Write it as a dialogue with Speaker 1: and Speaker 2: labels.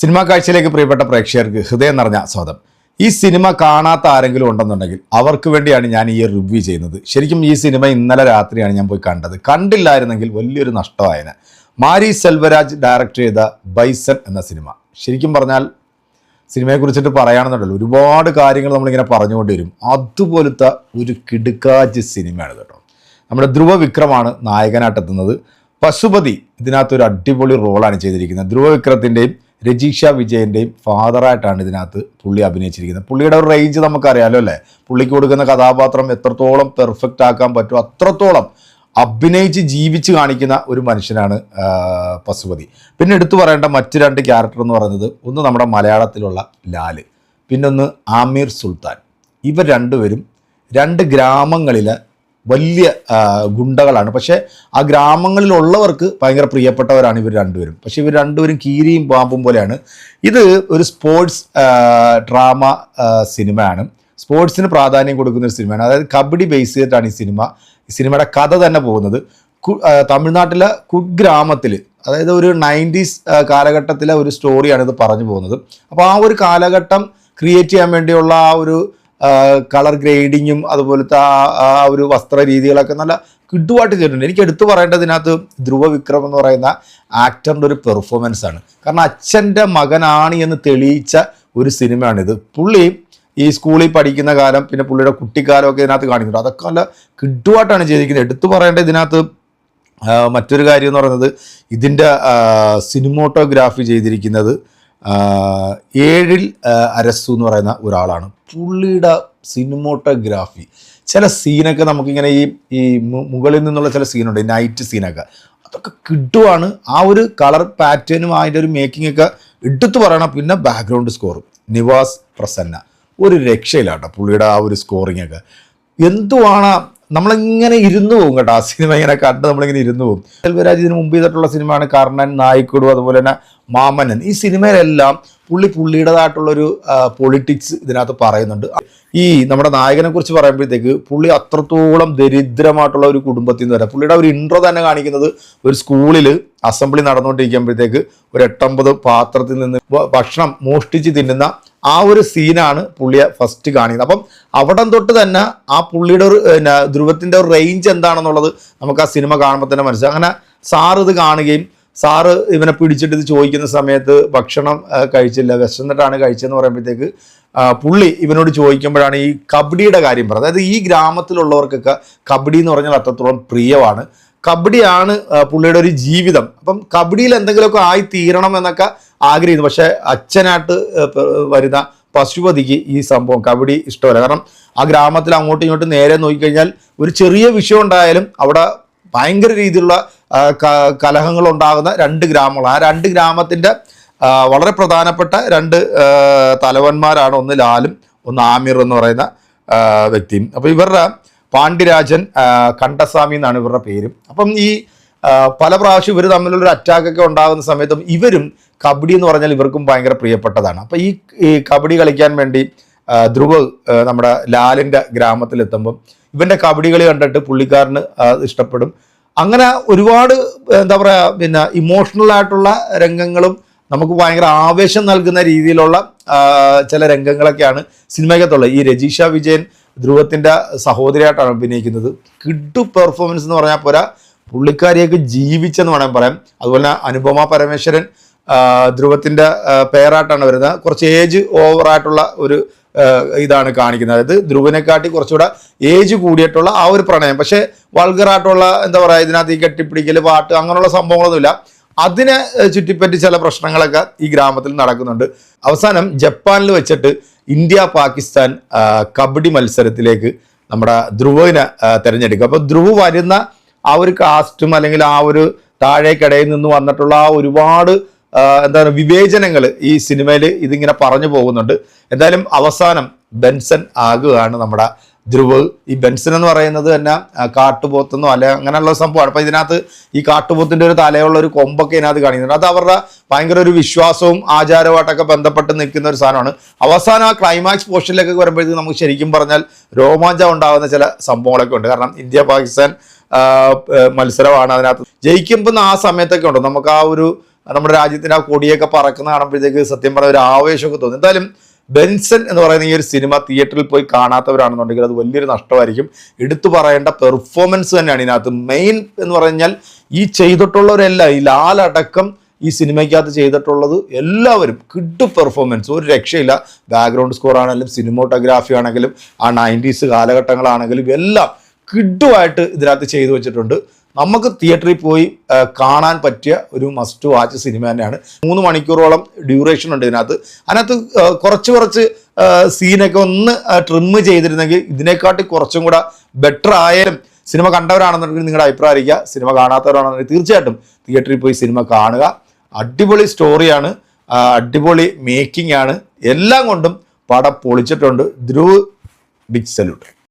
Speaker 1: Cinema കാഴ്ചയിലേക്ക് പ്രിയപ്പെട്ട പ്രേക്ഷകർക്ക് ഹൃദയം നിറഞ്ഞ സ്വാദം ഈ സിനിമ കാണാത്ത ആരെങ്കിലും ഉണ്ടെന്നുണ്ടെങ്കിൽ അവർക്ക് വേണ്ടിയാണ് ഞാൻ ഈ റിവ്യൂ ചെയ്യുന്നത്. ശരിക്കും ഈ സിനിമ ഇന്നലെ രാത്രിയാണ് ഞാൻ പോയി കണ്ടത്. കണ്ടില്ലായിരുന്നെങ്കിൽ വലിയൊരു നഷ്ടമായേനെ. മാരി സെൽവരാജ് ഡയറക്റ്റ് ചെയ്ത ബൈസൺ എന്ന സിനിമ. ശരിക്കും പറഞ്ഞാൽ സിനിമയെക്കുറിച്ചിട്ട് പറയുകയാണെന്നുണ്ടല്ലോ ഒരുപാട് കാര്യങ്ങൾ നമ്മളിങ്ങനെ പറഞ്ഞുകൊണ്ട് വരും അതുപോലത്തെ ഒരു കിടുക്കാജ് സിനിമയാണ് കേട്ടോ. നമ്മുടെ ധ്രുവ വിക്രമാണ് നായകനായിട്ടെത്തുന്നത്. പശുപതി ഇതിനകത്തൊരു അടിപൊളി റോളാണ് ചെയ്തിരിക്കുന്നത്. ധ്രുവ വിക്രത്തിന്റെയും രജീഷ വിജയന്റെയും ഫാദറായിട്ടാണ് ഇതിനകത്ത് പുള്ളി അഭിനയിച്ചിരിക്കുന്നത്. പുള്ളിയുടെ ഒരു റേഞ്ച് നമുക്കറിയാലോ അല്ലേ? പുള്ളിക്ക് കൊടുക്കുന്ന കഥാപാത്രം എത്രത്തോളം പെർഫെക്റ്റ് ആക്കാൻ പറ്റുമോ അത്രത്തോളം അഭിനയിച്ച് ജീവിച്ച് കാണിക്കുന്ന ഒരു മനുഷ്യനാണ് പശുപതി. പിന്നെ എടുത്തു പറയേണ്ട മറ്റ് രണ്ട് ക്യാരക്ടർ എന്ന് പറയുന്നത് ഒന്ന് നമ്മുടെ മലയാളത്തിലുള്ള ലാൽ പിന്നൊന്ന് ആമീർ സുൽത്താൻ. ഇവർ രണ്ടുപേരും രണ്ട് ഗ്രാമങ്ങളിലെ വലിയ ഗുണ്ടകളാണ്. പക്ഷേ ആ ഗ്രാമങ്ങളിലുള്ളവർക്ക് ഭയങ്കര പ്രിയപ്പെട്ടവരാണ് ഇവർ രണ്ടുപേരും. പക്ഷേ ഇവർ രണ്ടുപേരും കീരിയും പാമ്പും പോലെയാണ്. ഇത് ഒരു സ്പോർട്സ് ഡ്രാമ സിനിമയാണ്. സ്പോർട്സിന് പ്രാധാന്യം കൊടുക്കുന്ന ഒരു സിനിമയാണ്. അതായത് കബഡി ബേസ് ചെയ്തിട്ടാണ് ഈ സിനിമ ഈ സിനിമയുടെ കഥ തന്നെ പോകുന്നത്. തമിഴ്നാട്ടിലെ കുഗ്രാമത്തിൽ അതായത് ഒരു നയന്റീസ് കാലഘട്ടത്തിലെ ഒരു സ്റ്റോറിയാണ് ഇത് പറഞ്ഞു പോകുന്നത്. അപ്പോൾ ആ ഒരു കാലഘട്ടം ക്രിയേറ്റ് ചെയ്യാൻ വേണ്ടിയുള്ള ആ ഒരു കളർ ഗ്രേഡിങ്ങും അതുപോലത്തെ ആ ഒരു വസ്ത്ര രീതികളൊക്കെ നല്ല കിട്ടുവായിട്ട് ചെയ്തിട്ടുണ്ട്. എനിക്ക് എടുത്തു പറയേണ്ടത് ഇതിനകത്ത് ധ്രുവ വിക്രം എന്ന് പറയുന്ന ആക്ടറിന്റെ ഒരു പെർഫോമൻസ് ആണ്. കാരണം അച്ഛന്റെ മകനാണ് എന്ന് തെളിയിച്ച ഒരു സിനിമയാണിത്. പുള്ളി ഈ സ്കൂളിൽ പഠിക്കുന്ന കാലം പിന്നെ പുള്ളിയുടെ കുട്ടിക്കാലമൊക്കെ ഇതിനകത്ത് കാണിക്കുന്നുണ്ട്. അതൊക്കെ നല്ല കിട്ടുവായിട്ടാണ് ചെയ്തിരിക്കുന്നത്. എടുത്തു പറയേണ്ടത് ഇതിനകത്ത് മറ്റൊരു കാര്യം എന്ന് പറയുന്നത് ഇതിന്റെ സിനിമോട്ടോഗ്രാഫി ചെയ്തിരിക്കുന്നത് ഏഴിൽ അരസു എന്ന് പറയുന്ന ഒരാളാണ്. പുള്ളിയുടെ സിനിമോട്ടോഗ്രാഫി. ചില സീനൊക്കെ നമുക്കിങ്ങനെ ഈ ഈ മുകളിൽ നിന്നുള്ള ചില സീനുണ്ട് നൈറ്റ് സീനൊക്കെ. അതൊക്കെ കിട്ടുവാണ്. ആ ഒരു കളർ പാറ്റേണും അതിന്റെ ഒരു മേക്കിംഗ് ഒക്കെ എടുത്തു പറയണം. പിന്നെ ബാക്ക്ഗ്രൗണ്ട് സ്കോറും നിവാസ് പ്രസന്ന. ഒരു രക്ഷയിലാട്ടോ പുള്ളിയുടെ ആ ഒരു സ്കോറിംഗ് ഒക്കെ. എന്തുവാണ് നമ്മളിങ്ങനെ ഇരുന്നു പോകും കേട്ടോ. ആ സിനിമ ഇങ്ങനെ കണ്ട് നമ്മളിങ്ങനെ ഇരുന്നു പോകും. സെൽവരാജ് ഇതിന് മുമ്പ് ചെയ്തിട്ടുള്ള സിനിമയാണ് കർണൻ നായിക്കുടു അതുപോലെ തന്നെ മാമനൻ ഈ സിനിമയിലെല്ലാം പുള്ളി പുള്ളിയുടേതായിട്ടുള്ളൊരു പൊളിറ്റിക്സ് ഇതിനകത്ത് പറയുന്നുണ്ട്. ഈ നമ്മുടെ നായകനെ കുറിച്ച് പറയുമ്പോഴത്തേക്ക് പുള്ളി അത്രത്തോളം ദരിദ്രമായിട്ടുള്ള ഒരു കുടുംബത്തിൽ നിന്ന് വരാം. പുള്ളിയുടെ ഒരു ഇൻട്രോ തന്നെ കാണിക്കുന്നത് ഒരു സ്കൂളിൽ അസംബ്ലി നടന്നുകൊണ്ടിരിക്കുമ്പോഴത്തേക്ക് ഒരു എട്ടൊമ്പത് പാത്രത്തിൽ നിന്ന് ഭക്ഷണം മോഷ്ടിച്ച് തിന്നുന്ന ആ ഒരു സീനാണ് പുള്ളിയെ ഫസ്റ്റ് കാണിക്കുന്നത്. അപ്പം അവിടം തൊട്ട് തന്നെ ആ പുള്ളിയുടെ ഒരു ധ്രുവത്തിന്റെ ഒരു റേഞ്ച് എന്താണെന്നുള്ളത് നമുക്ക് ആ സിനിമ കാണുമ്പോൾ തന്നെ മനസ്സിലാവും. അങ്ങനെ സാർ ഇത് കാണുകയും സാറ് ഇവനെ പിടിച്ചിട്ട് ഇത് ചോദിക്കുന്ന സമയത്ത് ഭക്ഷണം കഴിച്ചില്ല. വിശന്നിട്ടാണ് കഴിച്ചതെന്ന് പറയുമ്പോഴത്തേക്ക് പുള്ളി ഇവനോട് ചോദിക്കുമ്പോഴാണ് ഈ കബഡിയുടെ കാര്യം പറഞ്ഞത്. അതായത് ഈ ഗ്രാമത്തിലുള്ളവർക്കൊക്കെ കബഡി എന്ന് പറഞ്ഞാൽ അത്രത്തോളം പ്രിയമാണ്. കബഡിയാണ് പുള്ളിയുടെ ഒരു ജീവിതം. അപ്പം കബഡിയിൽ എന്തെങ്കിലുമൊക്കെ ആയി തീരണം എന്നൊക്കെ ആഗ്രഹിക്കുന്നു. പക്ഷേ അച്ഛനായിട്ട് വരുന്ന പശുപതിക്ക് ഈ സംഭവം കബഡി ഇഷ്ടമല്ല. കാരണം ആ ഗ്രാമത്തിൽ അങ്ങോട്ടും ഇങ്ങോട്ടും നേരെ നോക്കിക്കഴിഞ്ഞാൽ ഒരു ചെറിയ വിഷയം ഉണ്ടായാലും അവിടെ ഭയങ്കര രീതിയിലുള്ള കലഹങ്ങൾ ഉണ്ടാകുന്ന രണ്ട് ഗ്രാമങ്ങൾ. ആ രണ്ട് ഗ്രാമത്തിന്റെ വളരെ പ്രധാനപ്പെട്ട രണ്ട് തലവന്മാരാണ്. ഒന്ന് ലാലും ഒന്ന് ആമിർ എന്ന് പറയുന്ന വ്യക്തിയും. അപ്പോൾ ഇവരുടെ പാണ്ഡ്യരാജൻ കണ്ടസ്വാമി എന്നാണ് ഇവരുടെ പേരും. അപ്പം ഈ പല പ്രാവശ്യം ഇവർ തമ്മിലുള്ളൊരു അറ്റാക്കൊക്കെ ഉണ്ടാകുന്ന സമയത്തും ഇവരും കബഡി എന്ന് പറഞ്ഞാൽ ഇവർക്കും ഭയങ്കര പ്രിയപ്പെട്ടതാണ്. അപ്പോൾ ഈ കബഡി കളിക്കാൻ വേണ്ടി ധ്രുവ് നമ്മുടെ ലാലിന്റെ ഗ്രാമത്തിലെത്തുമ്പം ഇവന്റെ കബഡി കളി കണ്ടിട്ട് പുള്ളിക്കാരന് ഇഷ്ടപ്പെടും. അങ്ങനെ ഒരുപാട് എന്താ പറയുക പിന്നെ ഇമോഷണൽ ആയിട്ടുള്ള രംഗങ്ങളും നമുക്ക് ഭയങ്കര ആവേശം നൽകുന്ന രീതിയിലുള്ള ചില രംഗങ്ങളൊക്കെയാണ് സിനിമയ്ക്കകത്തുള്ളത്. ഈ രജീഷ വിജയൻ ധ്രുവത്തിന്റെ സഹോദരിയായിട്ടാണ് അഭിനയിക്കുന്നത്. കിഡ് പെർഫോമൻസ് എന്ന് പറഞ്ഞാൽ പോരാ പുള്ളിക്കാരിയൊക്കെ ജീവിച്ചെന്ന് വേണമെങ്കിൽ പറയാം. അതുപോലെ അനുപമ പരമേശ്വരൻ ധ്രുവത്തിന്റെ പേരായിട്ടാണ് വരുന്നത്. കുറച്ച് ഏജ് ഓവറായിട്ടുള്ള ഒരു ഇതാണ് കാണിക്കുന്നത്. അതായത് ധ്രുവനെക്കാട്ടി കുറച്ചുകൂടെ ഏജ് കൂടിയിട്ടുള്ള ആ ഒരു പ്രണയം. പക്ഷേ വൾഗറായിട്ടുള്ള എന്താ പറയുക ഇതിനകത്ത് ഈ കെട്ടിപ്പിടിക്കൽ പാട്ട് അങ്ങനെയുള്ള സംഭവങ്ങളൊന്നുമില്ല. അതിനെ ചുറ്റിപ്പറ്റി ചില പ്രശ്നങ്ങളൊക്കെ ഈ ഗ്രാമത്തിൽ നടക്കുന്നുണ്ട്. അവസാനം ജപ്പാനിൽ വെച്ചിട്ട് ഇന്ത്യ പാകിസ്ഥാൻ കബഡി മത്സരത്തിലേക്ക് നമ്മുടെ ധ്രുവിനെ തിരഞ്ഞെടുക്കുക അപ്പോൾ ധ്രുവ് വരുന്ന ആ ഒരു കാസ്റ്റും അല്ലെങ്കിൽ ആ ഒരു താഴേക്കിടയിൽ നിന്ന് വന്നിട്ടുള്ള ആ ഒരുപാട് എന്താണ് വിവേചനങ്ങൾ ഈ സിനിമയിൽ ഇതിങ്ങനെ പറഞ്ഞു പോകുന്നുണ്ട്. എന്തായാലും അവസാനം ബെൻസൺ ആകുകയാണ് നമ്മുടെ ധ്രുവ്. ഈ ബെൻസൺ എന്ന് പറയുന്നത് തന്നെ കാട്ടുപോത്തെന്നോ അല്ലെ അങ്ങനെയുള്ള സംഭവമാണ്. അപ്പോൾ ഇതിനകത്ത് ഈ കാട്ടുപോത്തിന്റെ ഒരു തലയുള്ള ഒരു കൊമ്പൊക്കെ ഇതിനകത്ത് കാണിക്കുന്നുണ്ട്. അത് അവരുടെ ഭയങ്കര ഒരു വിശ്വാസവും ആചാരവുമായിട്ടൊക്കെ ബന്ധപ്പെട്ട് നിൽക്കുന്ന ഒരു സാധനമാണ്. അവസാനം ആ ക്ലൈമാക്സ് പോർഷനിലേക്ക് വരുമ്പോഴത്തേക്ക് നമുക്ക് ശരിക്കും പറഞ്ഞാൽ രോമാഞ്ചം ഉണ്ടാകുന്ന ചില സംഭവങ്ങളൊക്കെ ഉണ്ട്. കാരണം ഇന്ത്യ പാകിസ്ഥാൻ മത്സരമാണ് അതിനകത്ത്. ജയിക്കുമ്പോൾ ആ സമയത്തൊക്കെ ഉണ്ട്? നമുക്ക് ആ ഒരു നമ്മുടെ രാജ്യത്തിന് ആ കൊടിയൊക്കെ പറക്കുന്ന കാണുമ്പോഴത്തേക്ക് സത്യം പറഞ്ഞ ഒരു ആവേശമൊക്കെ തോന്നും. എന്തായാലും ബെൻസൺ എന്ന് പറയുന്ന ഈ ഒരു സിനിമ തിയേറ്ററിൽ പോയി കാണാത്തവരാണെന്നുണ്ടെങ്കിൽ അത് വലിയൊരു നഷ്ടമായിരിക്കും. എടുത്തു പറയേണ്ട പെർഫോമൻസ് തന്നെയാണ് ഇതിനകത്ത്. മെയിൻ എന്ന് പറഞ്ഞാൽ ഈ ചെയ്തിട്ടുള്ളവരെല്ലാം ഈ ലാലടക്കം ഈ സിനിമയ്ക്കകത്ത് ചെയ്തിട്ടുള്ളത് എല്ലാവരും. കിഡ് പെർഫോമൻസ് ഒരു രക്ഷയില്ല. ബാക്ക്ഗ്രൗണ്ട് സ്കോർ ആണെങ്കിലും സിനിമോട്ടോഗ്രാഫി ആണെങ്കിലും ആ നയന്റീസ് കാലഘട്ടങ്ങളാണെങ്കിലും എല്ലാം കിഡുമായിട്ട് ഇതിനകത്ത് ചെയ്തു വെച്ചിട്ടുണ്ട്. നമുക്ക് തിയേറ്ററിൽ പോയി കാണാൻ പറ്റിയ ഒരു മസ്റ്റ് വാച്ച് സിനിമ തന്നെയാണ്. മൂന്ന് മണിക്കൂറോളം ഡ്യൂറേഷൻ ഉണ്ട് ഇതിനകത്ത്. അതിനകത്ത് കുറച്ച് കുറച്ച് സീനൊക്കെ ഒന്ന് ട്രിം ചെയ്തിരുന്നെങ്കിൽ ഇതിനെക്കാട്ടി കുറച്ചും കൂടെ ബെറ്റർ ആയാലും സിനിമ കണ്ടവരാണെന്നുണ്ടെങ്കിൽ നിങ്ങളുടെ അഭിപ്രായം അറിയിക്കുക. സിനിമ കാണാത്തവരാണെന്നുണ്ടെങ്കിൽ തീർച്ചയായിട്ടും തിയേറ്ററിൽ പോയി സിനിമ കാണുക. അടിപൊളി സ്റ്റോറിയാണ് അടിപൊളി മേക്കിംഗ് ആണ്. എല്ലാം കൊണ്ടും പടം പൊളിച്ചിട്ടുണ്ട്. Dhruv big salute